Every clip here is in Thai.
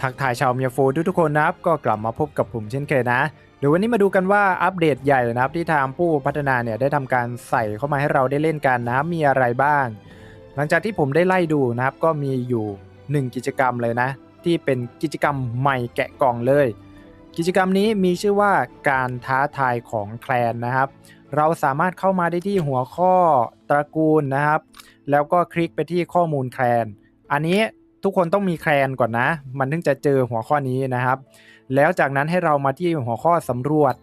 ทักทายชาวเมียโฟทุกๆคนนะครับ ก็กลับมาพบกับผมเช่นเคยนะ เดี๋ยววันนี้มาดูกันว่าอัปเดตใหญ่นะครับที่ทางผู้พัฒนาเนี่ยได้ทำการใส่เข้ามาให้เราได้เล่นกันนะมีอะไรบ้าง หลังจากที่ผมได้ไล่ดูนะครับก็มีอยู่ 1 กิจกรรมเลยนะ ที่เป็นกิจกรรมใหม่แกะกล่องเลย กิจกรรมนี้มีชื่อว่าการท้าทายของแคลนนะครับ เราสามารถเข้ามาได้ที่หัวข้อตระกูลนะครับ แล้วก็คลิกไปที่ข้อมูลแคลนอันนี้ ทุกคนต้องมีแคลนก่อนนะ มันถึงจะเจอหัวข้อนี้นะครับ แล้วจากนั้นให้เรามาที่หัวข้อสำรวจ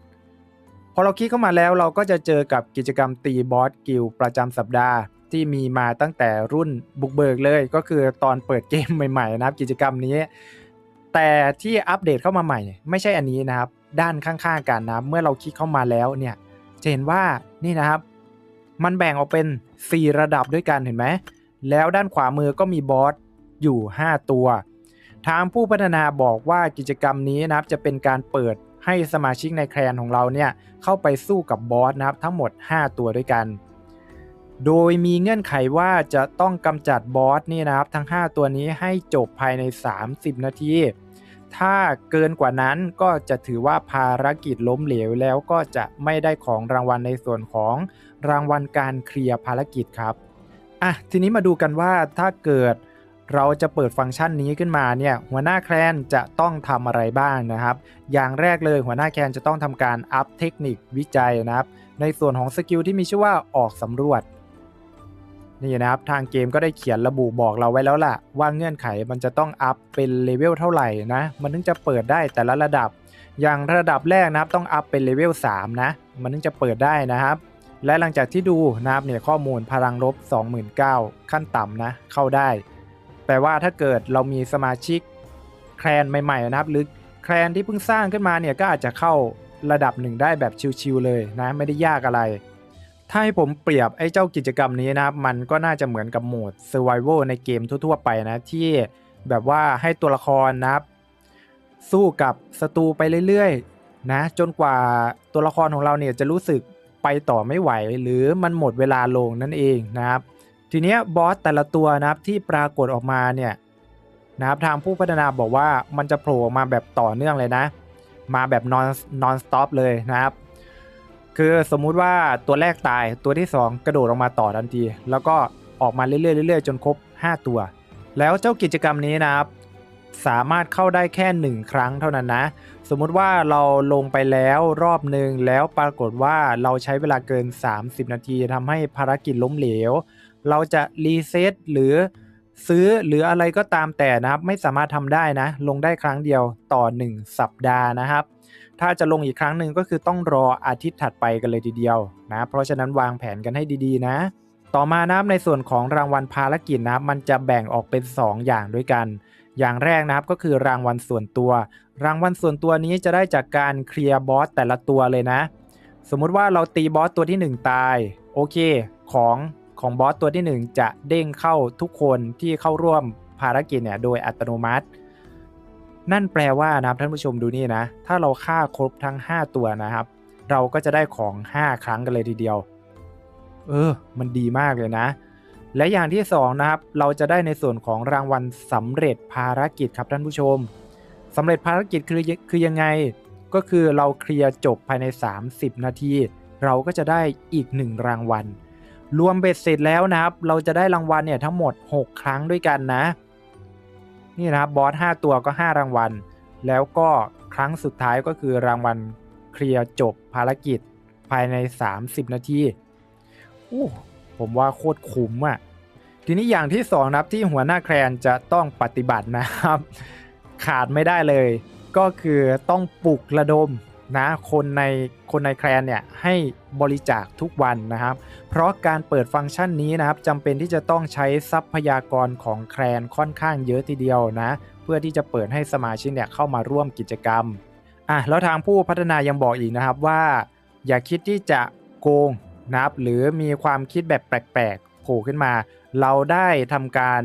พอเราคลิกเข้ามาแล้วเราก็จะเจอกับกิจกรรมตีบอสกิลประจำสัปดาห์ ที่มีมาตั้งแต่รุ่นบุกเบิกเลย ก็คือตอนเปิดเกมใหม่ๆนะครับ กิจกรรมนี้ แต่ที่อัปเดตเข้ามาใหม่ ไม่ใช่อันนี้นะครับ ด้านข้างๆกันนะเมื่อเราคลิกเข้ามาแล้วเนี่ยจะเห็นว่านี่นะครับ มันแบ่งออกเป็น 4 ระดับด้วยกันเห็นไหมแล้วด้านขวามือก็มีบอส อยู่ 5 ตัว ทางผู้พัฒนาบอกว่ากิจกรรมนี้นะครับจะเป็นการเปิดให้สมาชิกในแคลนของเราเนี่ยเข้าไปสู้กับบอสนะครับทั้งหมด 5 ตัวด้วยกัน โดยมีเงื่อนไขว่าจะต้องกำจัดบอสนี่นะครับทั้ง 5 ตัวนี้ให้จบภายใน 30 นาที ถ้าเกินกว่านั้นก็จะถือว่าภารกิจล้มเหลวแล้วก็จะไม่ได้ของรางวัลในส่วนของรางวัลการเคลียร์ภารกิจครับอะทีนี้มาดูกันว่าถ้าเกิด เราจะเปิดฟังก์ชันนี้ขึ้นมาเนี่ยหัวหน้าแคลนจะต้องทำอะไรบ้างนะครับ อย่างแรกเลยหัวหน้าแคลนจะต้องทำการอัพเทคนิควิจัยนะครับในส่วนของสกิลที่มีชื่อว่าออกสำรวจนี่นะครับทางเกมก็ได้เขียนระบุบอกเราไว้แล้วล่ะ ว่าเงื่อนไขมันจะต้องอัพเป็นเลเวลเท่าไหร่นะมันถึงจะเปิดได้แต่ละระดับ อย่างระดับแรกนะครับต้องอัพเป็นเลเวล3นะมันถึงจะเปิดได้นะครับและหลังจากที่ดูนะครับเนี่ยข้อมูลพลังลบ29,000 ขั้นต่ำนะเข้าได้ แปลว่าถ้าเกิดเรามีสมาชิกแคลนใหม่ๆนะครับ หรือแคลนที่เพิ่งสร้างขึ้นมาเนี่ยก็อาจจะเข้าระดับหนึ่งได้แบบชิวๆเลยนะ ไม่ได้ยากอะไร ถ้าให้ผมเปรียบไอ้เจ้ากิจกรรมนี้นะครับ มันก็น่าจะเหมือนกับโหมด Survival ในเกมทั่วๆไปนะที่แบบว่าให้ตัวละครนะครับ สู้กับศัตรูไปเรื่อยๆนะจนกว่าตัวละครของเราเนี่ยจะรู้สึกไปต่อไม่ไหว หรือมันหมดเวลาลงนั่นเองนะครับ ทีเนี้ยบอสแต่ละตัวนะครับที่ปรากฏออกมาเนี่ยนะครับทางผู้พัฒนาบอกว่ามันจะโผล่มาแบบต่อเนื่องเลยนะ มาแบบ non non stop เลยนะครับ คือสมมุติว่าตัวแรกตายตัวที่ 2 กระโดดออกมาต่อทันที แล้วก็ออกมาเรื่อยๆเรื่อยๆจนครบ 5 ตัว แล้วเจ้ากิจกรรมนี้นะครับ สามารถเข้าได้แค่ 1 ครั้งเท่านั้นนะ สมมุติว่าเราลงไปแล้วรอบหนึ่งแล้วปรากฏว่าเราใช้เวลาเกิน 30 นาทีทำให้ภารกิจล้มเหลว เราจะรีเซ็ตหรือซื้อหรืออะไรก็ตามแต่นะครับ ไม่สามารถทำได้นะ ลงได้ครั้งเดียวต่อ 1 สัปดาห์นะครับ ถ้าจะลงอีกครั้งหนึ่งก็คือต้องรออาทิตย์ถัดไปกันเลยทีเดียวนะ เพราะฉะนั้นวางแผนกันให้ดีๆนะ ต่อมานะครับในส่วนของรางวัลภารกิจนะครับ มันจะแบ่งออกเป็น 2 อย่างด้วยกัน อย่างแรกนะครับก็คือรางวัลส่วนตัว รางวัลส่วนตัวนี้จะได้จากการเคลียร์บอสแต่ละตัวเลยนะ สมมุติว่าเราตีบอสตัวที่ 1 ตายโอเค ของ ของบอสตัวที่ 1 จะเด้งเข้าทุกคนที่เข้าร่วมภารกิจเนี่ยโดยอัตโนมัติ นั่นแปลว่านะครับท่านผู้ชมดูนี่นะ ถ้าเราฆ่าครบทั้ง 5 ตัวนะครับ เราก็จะได้ของ 5 ครั้งกันเลยทีเดียว เออ มันดีมากเลยนะ และอย่างที่2นะครับ เราจะได้ในส่วนของรางวัลสำเร็จภารกิจครับท่านผู้ชมสำเร็จภารกิจคือคือยังไงก็คือเราเคลียร์จบภายใน 30 นาที เราก็จะได้อีก 1 รางวัล รวมเบ็ดเสร็จแล้วนะครับ เราจะได้รางวัลเนี่ยทั้งหมด 6 ครั้งด้วยกันนะ นี่นะครับบอส5ตัวก็ 5 รางวัล แล้วก็ครั้งสุดท้ายก็คือรางวัลเคลียร์จบภารกิจภายใน 30 นาทีโอ้ผมว่าโคตรคุ้มอะ่ะทีนี้อย่างที่2นะครับที่หัวหน้าแคลนจะต้องปฏิบัตินะครับ ขาดไม่ได้เลย ก็คือต้องปลุกระดม นะคนในคนในแคลนเนี่ยให้บริจาคทุกวันนะครับ เพราะการเปิดฟังก์ชันนี้นะครับจำเป็นที่จะต้องใช้ทรัพยากรของแคลนค่อนข้างเยอะทีเดียวนะเพื่อที่จะเปิดให้สมาชิกเนี่ยเข้ามาร่วมกิจกรรมอะแล้วทางผู้พัฒนายังบอกอีกนะครับว่า อย่าคิดที่จะโกงนะครับหรือมีความคิดแบบแปลกๆโผล่ขึ้นมา เราได้ทำการ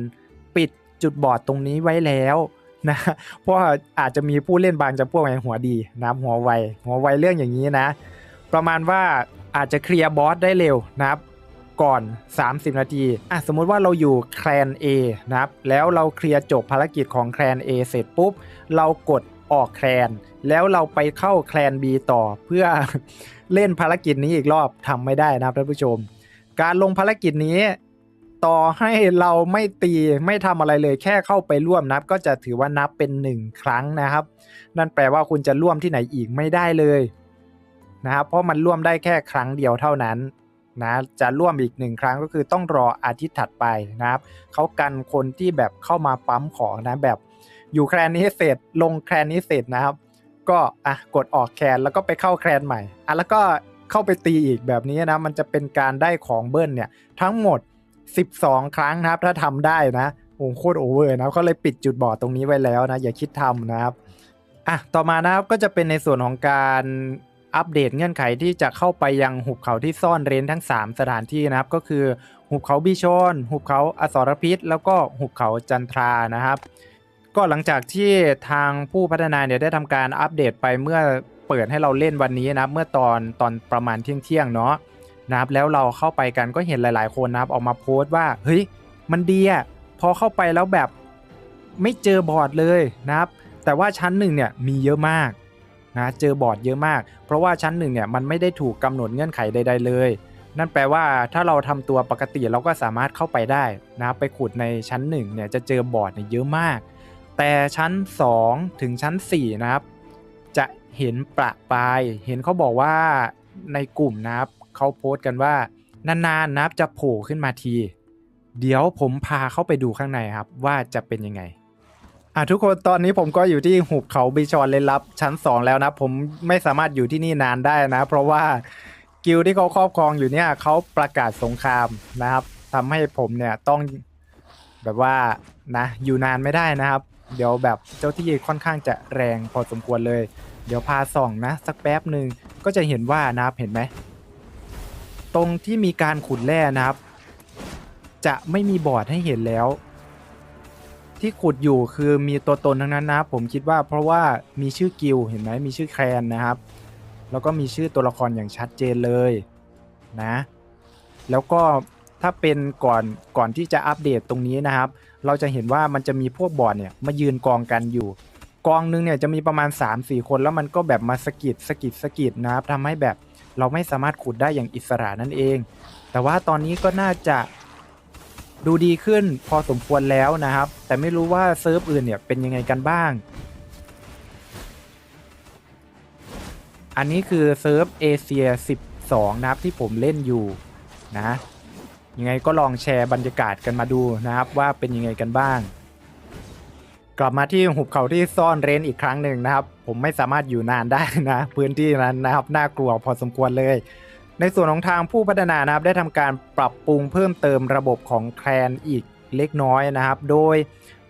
ปิดจุดบอดตรงนี้ไว้แล้ว นะเพราะอาจจะมีผู้เล่นบางจำพวกไงหัวดีนับหัวไวหัวไวเรื่องอย่างนี้นะ ประมาณว่าอาจจะเคลียร์บอสได้เร็วนะครับ ก่อน 30 นาทีอะสมมุติว่าเราอยู่แคลน A นะครับ แล้วเราเคลียร์จบภารกิจของแคลน A เสร็จปุ๊บ เรากดออกแคลน แล้วเราไปเข้าแคลน B ต่อเพื่อเล่นภารกิจนี้อีกรอบทำไม่ได้นะครับท่านผู้ชม การลงภารกิจนี้ ต่อให้เราไม่ตีไม่ทำอะไรเลยแค่เข้าไปร่วมนับ ก็จะถือว่านับเป็นหนึ่งครั้งนะครับ นั่นแปลว่าคุณจะร่วมที่ไหนอีกไม่ได้เลยนะครับเพราะมันร่วมได้แค่ครั้งเดียวเท่านั้นนะจะร่วมอีกหนึ่งครั้งก็คือต้องรออาทิตย์ถัดไปนะครับเขากันคนที่แบบเข้ามาปั๊มของนะแบบอยู่แคลนนี้เสร็จลงแคลนนี้เสร็จนะครับ ก็อะกดออกแคลนแล้วก็ไปเข้าแคลนใหม่อะแล้วก็เข้าไปตีอีกแบบนี้นะมันจะเป็นการได้ของเบิ้ลเนี่ยทั้งหมด 12 ครั้งนะครับ ถ้าทำได้นะโอ้โคตรโอเวอร์นะเขาเลยปิดจุดบอดตรงนี้ไว้แล้วนะ อย่าคิดทำนะครับอะต่อมานะครับก็จะเป็นในส่วนของการอัปเดตเงื่อนไขที่จะเข้าไปยังหุบเขาที่ซ่อนเร้นทั้ง 3 สถานที่นะครับ ก็คือหุบเขาบิชอนหุบเขาอสรพิษ แล้วก็หุบเขาจันทรานะครับ ก็หลังจากที่ทางผู้พัฒนาเนี่ยได้ทำการอัปเดตไปเมื่อเปิดให้เราเล่นวันนี้นะเมื่อตอนตอนประมาณเที่ยงเที่ยงเนาะ นะครับแล้วเราเข้าไปกันก็เห็นหลาย ๆ คนนะครับออกมาโพสต์ว่าเฮ้ยมันดีอะพอเข้าไปแล้วแบบไม่เจอบอร์ดเลยนะครับ แต่ว่าชั้นหนึ่งเนี่ยมีเยอะมากนะเจอบอร์ดเยอะมาก เพราะว่าชั้นหนึ่งเนี่ยมันไม่ได้ถูกกำหนดเงื่อนไขใด ๆ เลย นั่นแปลว่าถ้าเราทำตัวปกติเราก็สามารถเข้าไปได้นะครับไปขุดในชั้น1เนี่ยจะเจอบอร์ดเนี่ยเยอะมาก แต่ชั้น 2 ถึงชั้น 4 นะครับ จะเห็นประปาย เห็นเขาบอกว่าในกลุ่มนะครับ เขาโพสต์กันว่านานๆนับจะโผล่ขึ้นมาที เดี๋ยวผมพาเข้าไปดูข้างในครับ ว่าจะเป็นยังไงอะทุกคนตอนนี้ผมก็อยู่ที่หุบเขาบิชอนเลนลับชั้น 2 แล้วนะ ผมไม่สามารถอยู่ที่นี่นานได้นะ เพราะว่ากิลที่เขาครอบครองอยู่เนี่ยเขาประกาศสงครามนะครับทำให้ผมเนี่ยต้องแบบว่านะอยู่นานไม่ได้นะครับ เดี๋ยวแบบเจ้าที่ค่อนข้างจะแรงพอสมควรเลย เดี๋ยวพาส่องนะ สักแป๊บหนึ่งก็จะเห็นว่านะครับเห็นไหม ตรงที่มีการขุดแร่นะครับ จะไม่มีบอร์ดให้เห็นแล้ว ที่ขุดอยู่คือมีตัวตนทั้งนั้นนะครับ ผมคิดว่าเพราะว่ามีชื่อกิลเห็นไหมมีชื่อแคลนนะครับ แล้วก็มีชื่อตัวละครอย่างชัดเจนเลยนะ แล้วก็ถ้าเป็นก่อนก่อนที่จะอัปเดตตรงนี้นะครับ เราจะเห็นว่ามันจะมีพวกบอร์ดเนี่ยมายืนกองกันอยู่ กองนึงเนี่ยจะมีประมาณ 3-4 คนแล้วมันก็แบบมาสกิดสกิดสกิดนะครับทำให้แบบ เราไม่สามารถขุดได้อย่างอิสระนั่นเอง แต่ว่าตอนนี้ก็น่าจะดูดีขึ้นพอสมควรแล้วนะครับ แต่ไม่รู้ว่าเซิร์ฟอื่นเนี่ยเป็นยังไงกันบ้าง อันนี้คือเซิร์ฟเอเชีย12 นะครับที่ผมเล่นอยู่นะยังไงก็ลองแชร์บรรยากาศกันมาดูนะครับว่าเป็นยังไงกันบ้าง กลับมาที่หุบเขาที่ซ่อนเร้นอีกครั้งหนึ่งนะครับ ผมไม่สามารถอยู่นานได้นะ พื้นที่นั้นนะครับน่ากลัวพอสมควรเลย ในส่วนของทางผู้พัฒนานะครับ ได้ทำการปรับปรุงเพิ่มเติมระบบของแคลนอีกเล็กน้อยนะครับ โดย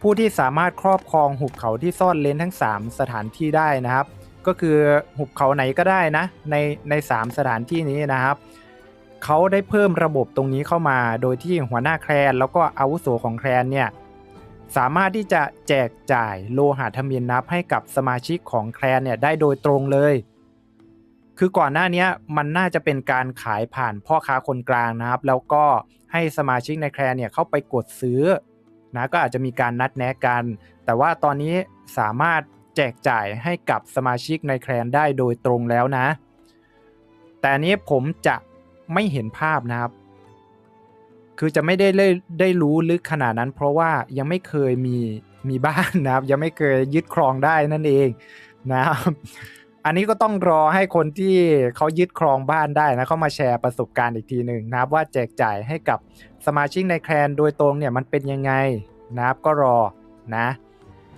ผู้ที่สามารถครอบครองหุบเขาที่ซ่อนเลนทั้ง 3 สถานที่ได้นะครับ ก็คือหุบเขาไหนก็ได้นะ ในใน 3 สถานที่นี้นะครับเขาได้เพิ่มระบบตรงนี้เข้ามา โดยที่หัวหน้าแคลนแล้วก็อาวุโสของแคลนเนี่ย สามารถที่จะแจกจ่ายโลหะทมินนับให้กับสมาชิกของแคลนเนี่ยได้โดยตรงเลย คือก่อนหน้านี้มันน่าจะเป็นการขายผ่านพ่อค้าคนกลางนะครับ แล้วก็ให้สมาชิกในแคลนเนี่ยเข้าไปกดซื้อนะก็อาจจะมีการนัดแนะกัน แต่ว่าตอนนี้สามารถแจกจ่ายให้กับสมาชิกในแคลนได้โดยตรงแล้วนะ แต่นี้ผมจะไม่เห็นภาพนะครับ คือจะไม่ได้ได้ได้รู้ลึกขนาดนั้น เพราะว่ายังไม่เคยมีมีบ้านนะครับ ยังไม่เคยยึดครองได้นั่นเองนะครับอันนี้ก็ต้องรอให้คนที่เขายึดครองบ้านได้นะเขามาแชร์ประสบการณ์อีกทีหนึ่งนะครับว่าแจกจ่ายให้กับสมาชิกในแคลนโดยตรงเนี่ยมันเป็นยังไงนะครับก็รอนะ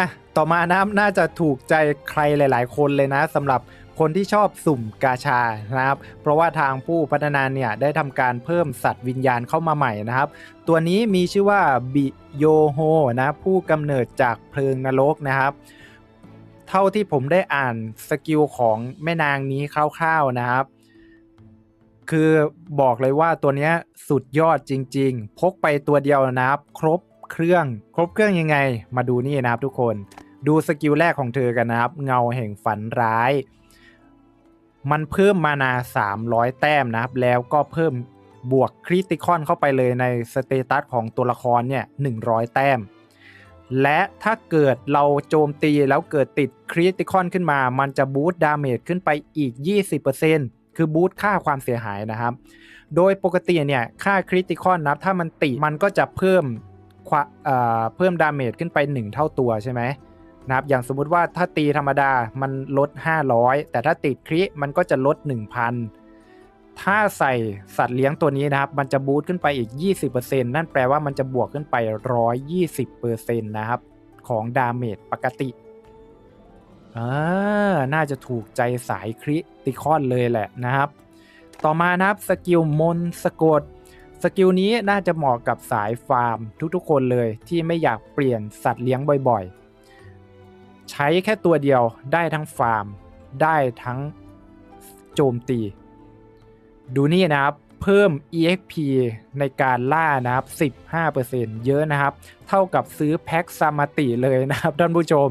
อะต่อมานะครับน่าจะถูกใจใครหลาย ๆ คนเลยนะสำหรับ คนที่ชอบสุ่มกาชานะครับ เพราะว่าทางผู้พัฒนาเนี่ยได้ทำการเพิ่มสัตว์วิญญาณเข้ามาใหม่นะครับ ตัวนี้มีชื่อว่าบิโยโฮนะผู้กำเนิดจากเพลิงนรกนะครับเท่าที่ผมได้อ่านสกิลของแม่นางนี้คร่าวๆนะครับ คือบอกเลยว่าตัวนี้สุดยอดจริง ๆ พกไปตัวเดียวนะครับ ครบเครื่อง ครบเครื่องยังไง มาดูนี่นะครับทุกคน ดูสกิลแรกของเธอกันนะครับ เงาแห่งฝันร้าย มันเพิ่มมานา 300 แต้มนะครับ แล้วก็เพิ่มบวกคริติคอนเข้าไปเลยในสเตตัสของตัวละครเนี่ย100 แต้ม และถ้าเกิดเราโจมตีแล้วเกิดติดคริติคอนขึ้นมา มันจะบูสต์ดาเมจขึ้นไปอีก 20%คือบูสต์ค่าความเสียหายนะครับ โดยปกติเนี่ยค่าคริติคอนนะถ้ามันติมันก็จะเพิ่มเอ่อเพิ่มดาเมจขึ้นไป 1 เท่าตัวใช่ไหม นะครับอย่างสมมุติว่าถ้าตีธรรมดามันลด 500 แต่ถ้าติดคริมันก็จะลด 1,000 ถ้าใส่สัตว์เลี้ยงตัวนี้นะครับ มันจะบูตขึ้นไปอีก 20%นั่นแปลว่ามันจะบวกขึ้นไป 120%นะครับ ของดาเมจปกติอ่าน่าจะถูกใจสายคริติคอนเลยแหละนะครับ ต่อมานะครับสกิลมนสะกดสกิลนี้น่าจะเหมาะกับสายฟาร์มทุกๆคนเลยที่ไม่อยากเปลี่ยนสัตว์เลี้ยงบ่อยๆ ใช้แค่ตัวเดียวได้ทั้งฟาร์ม ได้ทั้งโจมตี ดูนี่นะครับ เพิ่ม EXP ในการล่านะครับ 15%เยอะนะครับ เท่ากับซื้อแพ็คซามาติเลยนะครับท่านผู้ชม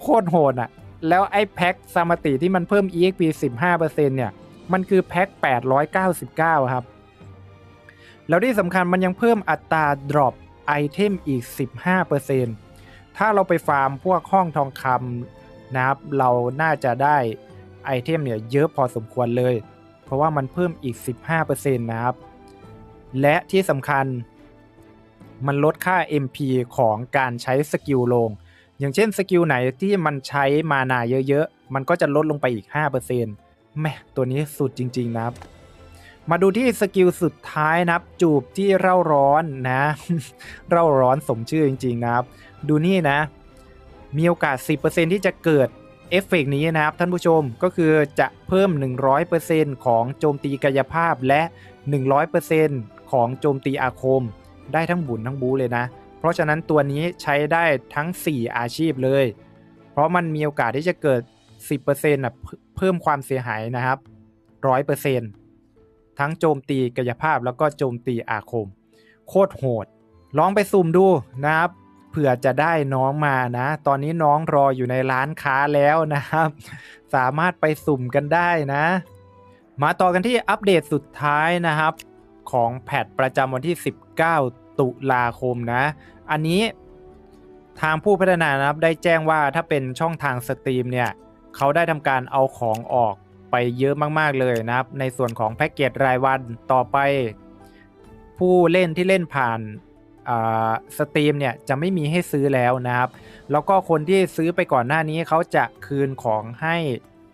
โคตรโหดอะ แล้วไอ้แพ็คซามาติที่มันเพิ่ม EXP 15%เนี่ยมันคือแพ็ค 899 ครับ แล้วที่สำคัญมันยังเพิ่มอัตรา drop ไอเทมอีก 15% ถ้าเราไปฟาร์มพวกห้องทองคำนะครับ เราน่าจะได้ไอเทมเนี่ยเยอะพอสมควรเลย เพราะว่ามันเพิ่มอีก 15%นะครับ และที่สำคัญมันลดค่า MP ของการใช้สกิลลง อย่างเช่นสกิลไหนที่มันใช้มานาเยอะๆ มันก็จะลดลงไปอีก 5%แม่ตัวนี้สุดจริง ๆ นะครับ มาดูที่สกิลสุดท้ายนะครับ จูบที่เร่าร้อนนะ เร่าร้อนสมชื่อจริง ๆ นะครับ ดูนี่นะ มีโอกาส 10%ที่จะเกิดเอฟเฟกต์นี้นะครับ ท่านผู้ชมก็คือจะเพิ่ม 100%ของโจมตีกายภาพและ 100%ของโจมตีอาคม ได้ทั้งบุญทั้งบูเลยนะ เพราะฉะนั้นตัวนี้ใช้ได้ทั้ง 4 อาชีพเลย เพราะมันมีโอกาสที่จะเกิด 10%นะเพิ่มความเสียหายนะครับ 100% ทั้งโจมตีกายภาพแล้วก็โจมตีอาคม โคตรโหด ลองไปสุ่มดูนะครับเผื่อจะได้น้องมานะ ตอนนี้น้องรออยู่ในร้านค้าแล้วนะครับ สามารถไปสุ่มกันได้นะ มาต่อกันที่อัปเดตสุดท้ายนะครับ ของแพทประจำวันที่ 19 ตุลาคมนะ อันนี้ทางผู้พัฒนานะครับได้แจ้งว่าถ้าเป็นช่องทางสตรีมเนี่ย เขาได้ทำการเอาของออก ไปเยอะมากๆเลยนะครับ ในส่วนของแพ็กเกจรายวันต่อไป ผู้เล่นที่เล่นผ่านสตรีมเนี่ยจะไม่มีให้ซื้อแล้วนะครับ แล้วก็คนที่ซื้อไปก่อนหน้านี้เขาจะคืนของให้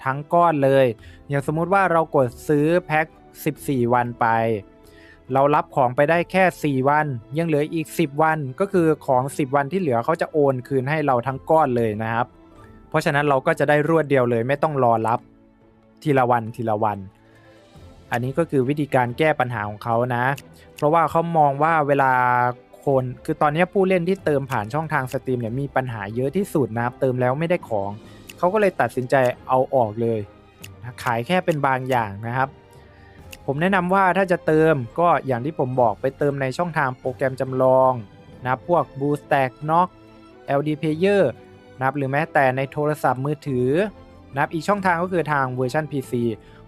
ทั้งก้อนเลย อย่างสมมุติว่าเรากดซื้อแพ็ค14 วันไป เรารับของไปได้แค่ 4 วัน ยังเหลืออีก 10 วันก็คือของ 10 วันที่เหลือเขาจะโอนคืนให้เราทั้งก้อนเลยนะครับ เพราะฉะนั้นเราก็จะได้รวดเดียวเลยไม่ต้องรอรับ ทีละวันทีละวัน อันนี้ก็คือวิธีการแก้ปัญหาของเขานะ เพราะว่าเขามองว่าเวลาคนคือตอนนี้ผู้เล่นที่เติมผ่านช่องทางสตรีมเนี่ยมีปัญหาเยอะที่สุดนับเติมแล้วไม่ได้ของเขาก็เลยตัดสินใจเอาออกเลย ขายแค่เป็นบางอย่างนะครับ ผมแนะนำว่าถ้าจะเติมก็อย่างที่ผมบอกไปเติมในช่องทางโปรแกรมจำลองนะพวก Boost Stack Knock LD Player นะครับหรือแม้แต่ในโทรศัพท์มือถือ นะครับอีกช่องทางก็คือทางเวอร์ชัน PC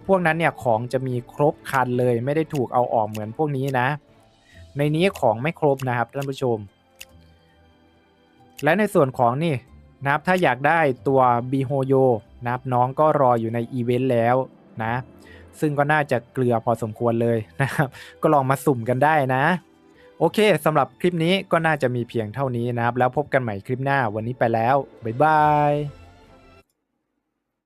พวกนั้นเนี่ยของจะมีครบคันเลยไม่ได้ถูกเอาออกเหมือนพวกนี้นะ ในนี้ของไม่ครบนะครับท่านผู้ชม และในส่วนของนี่นะครับถ้าอยากได้ตัว b i h o y o นะครับน้องก็รออยู่ในอีเวนต์แล้วนะ ซึ่งก็น่าจะเกลือพอสมควรเลยนะครับ ก็ลองมาสุ่มกันได้นะ โอเคสำหรับคลิปนี้ก็น่าจะมีเพียงเท่านี้นะครับ แล้วพบกันใหม่คลิปหน้าวันนี้ไปแล้ว บ๊ายบาย